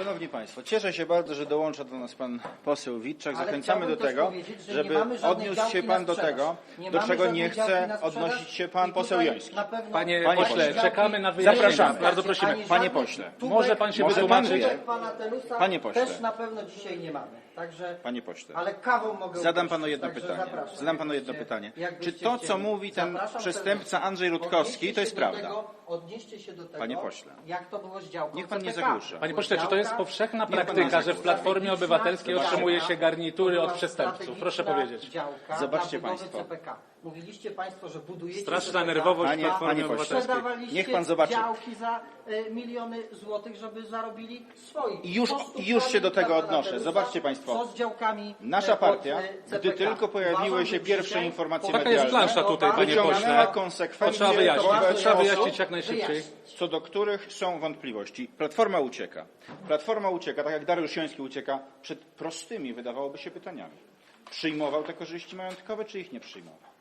Szanowni Państwo, cieszę się bardzo, że dołącza do nas Pan poseł Witczak. Ale Zachęcamy do tego, żeby odniósł się Pan do tego, Nie do czego nie chce odnosić się Pan poseł Joński. na pewno Panie Panie pośle, pośle, czekamy na wyjaśnienie. Zapraszamy. Bardzo prosimy. Ani Panie pośle. tubek, Może pan się Może wytłumaczyć? wie. pana Telusa Panie pośle. też na pewno dzisiaj nie mamy. Także, Panie pośle, ale kawą mogę zadam Panu jedno pytanie. zapraszam. Zadam Panu jedno Jakbyście- pytanie. jakbyście Czy to, co chcieli. mówi ten Zapraszam przestępca serdecznie. Andrzej Rutkowski, Odnieście to jest się do prawda? tego- Odnieście się do tego, Panie pośle. jak to było z działką Niech pan nie CPK. zagłusza. Panie pośle, czy to jest Działka- powszechna praktyka, że w. Platformie Obywatelskiej otrzymuje się garnitury od przestępców? Proszę powiedzieć. Zobaczcie państwo. Mówiliście Państwo, że budujecie Straszna nerwowość Panie- Platformy panie pośle. Obywatelskiej. Sprzedawaliście Niech pan zobaczy. działki za e, miliony złotych, żeby zarobili swoich. I już- już się do tego odnoszę. Zobaczcie państwo. Co z działkami Nasza e, pod, partia, e, CPK. gdy tylko pojawiły Uważam, się że pierwsze dzisiaj informacje Taka jest medialne, plansza tutaj, panie wyciągnęła pośle. konsekwencje trzeba wyjaśnić, wobec trzeba osób, wyjaśnić jak najszybciej. Wyjaśnić. co do których są wątpliwości. Platforma ucieka. Platforma ucieka, tak jak Dariusz Joński ucieka przed prostymi, wydawałoby się, pytaniami. Przyjmował te korzyści majątkowe, czy ich nie przyjmował?